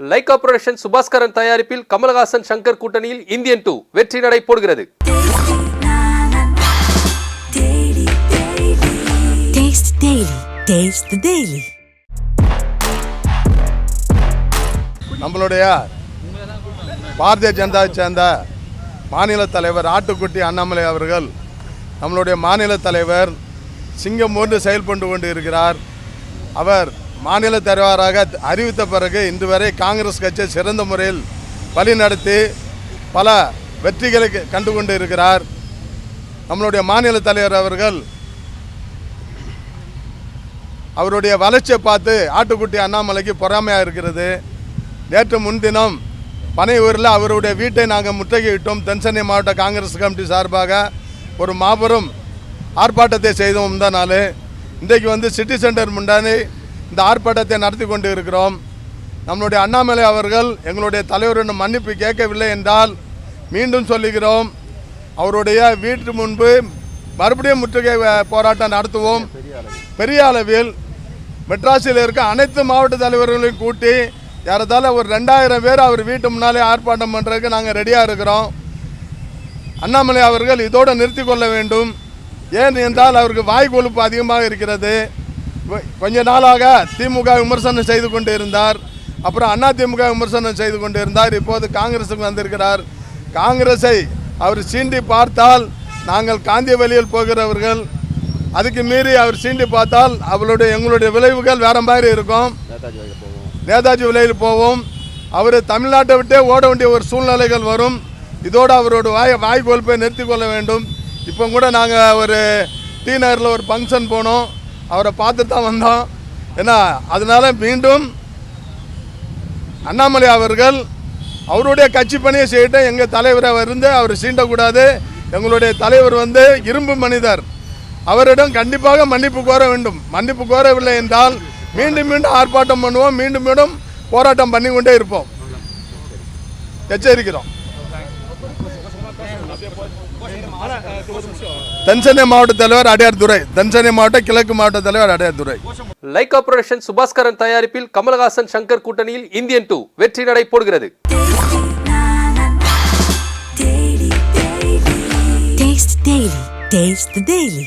Lyca production Subaskaran தயாரிப்பில் கமலஹாசன் சங்கர் கூட்டணியில் Indian two வெற்றி நடை போடுகிறது. நம்மளுடைய பாரதிய ஜனதாவை சேர்ந்த மாநில தலைவர் ஆட்டுக்குட்டி அண்ணாமலை அவர்கள் நம்மளுடைய மாநில தலைவர் சிங்கம் போன்று செயல்பட்டு கொண்டு இருக்கிறார் அவர் மாநில தலைவராக அறிவித்த பிறகு இன்று வரை காங்கிரஸ் கட்சியை சிறந்த முறையில் வழிநடத்தி பல வெற்றிகளை கண்டு கொண்டு இருக்கிறார். நம்மளுடைய மாநில தலைவர் அவர்கள் அவருடைய வளர்ச்சியை பார்த்து ஆட்டுக்குட்டி அண்ணாமலைக்கு பொறாமையாக இருக்கிறது. நேற்று முன்தினம் பனையூரில் அவருடைய வீட்டை நாங்கள் முற்றுகையிட்டோம். தென்சென்னை மாவட்ட காங்கிரஸ் கமிட்டி சார்பாக ஒரு மாபெரும் ஆர்ப்பாட்டத்தை செய்தோம் இந்த நாள். இன்றைக்கு வந்து சிட்டி சென்டர் முண்டானே இந்த ஆர்ப்பாட்டத்தை நடத்தி கொண்டு இருக்கிறோம் நம்மளுடைய அண்ணாமலை அவர்கள் எங்களுடைய தலைவரிடம் மன்னிப்பு கேட்கவில்லை என்றால் மீண்டும் சொல்லுகிறோம். அவருடைய வீட்டு முன்பு மறுபடியும் முற்றுகை போராட்டம் நடத்துவோம். பெரிய அளவில் மெட்ராஸில் இருக்க அனைத்து மாவட்ட தலைவர்களையும் கூட்டி ஏறத்தாழ ஒரு ரெண்டாயிரம் பேர் அவர் வீட்டு முன்னாலே ஆர்ப்பாட்டம் பண்ணுறதுக்கு நாங்கள் ரெடியாக இருக்கிறோம். அண்ணாமலை அவர்கள் இதோடு நிறுத்தி கொள்ள வேண்டும். ஏன் என்றால் அவருக்கு வாய் கொழுப்பு அதிகமாக இருக்கிறது. கொஞ்ச நாளாக திமுக விமர்சனம் செய்து கொண்டு இருந்தார் அப்புறம் அண்ணா திமுக விமர்சனம் செய்து கொண்டு இருந்தார் இப்போது காங்கிரஸுக்கு வந்திருக்கிறார். காங்கிரஸை அவர் சீண்டி பார்த்தால் நாங்கள் காந்திய வழியில் போகிறவர்கள். அதுக்கு மீறி அவர் சீண்டி பார்த்தால் அவளுடைய எங்களுடைய விளைவுகள் வேற மாதிரி இருக்கும். நேதாஜி விலையில் போவோம். அவர் தமிழ்நாட்டை விட்டே ஓட வேண்டிய ஒரு சூழ்நிலைகள் வரும். இதோடு அவரோட வாய் வாய் நிறுத்தி கொள்ள வேண்டும். இப்போ கூட நாங்கள் ஒரு டி நகரில் ஒரு ஃபங்க்ஷன் போனோம். அவரை பார்த்து தான் வந்தோம். ஏன்னா அதனால் மீண்டும் அண்ணாமலை அவர்கள் அவருடைய கட்சி பணியை செய்யட்டும் எங்கள் தலைவராக இருந்து அவர் சீண்டக்கூடாது. எங்களுடைய தலைவர் வந்து இரும்பு மனிதர். அவரிடம் கண்டிப்பாக மன்னிப்பு கோர வேண்டும். மன்னிப்பு கோரவில்லை என்றால் மீண்டும் மீண்டும் ஆர்ப்பாட்டம் பண்ணுவோம். மீண்டும் மீண்டும் போராட்டம் பண்ணி கொண்டே இருப்போம். எச்சரிக்கிறோம். தென்சென்னை மாவட்ட தலைவர் அடையார் துரை. தென்சென்னை மாவட்ட கிழக்கு மாவட்ட தலைவர் அடையார் துரை. லைகா புரொடக்ஷன் சுபாஸ்கரன் தயாரிப்பில் கமலஹாசன் சங்கர் கூட்டணியில் இந்தியன் டூ வெற்றி நடை போடுகிறது. Taste the Daily.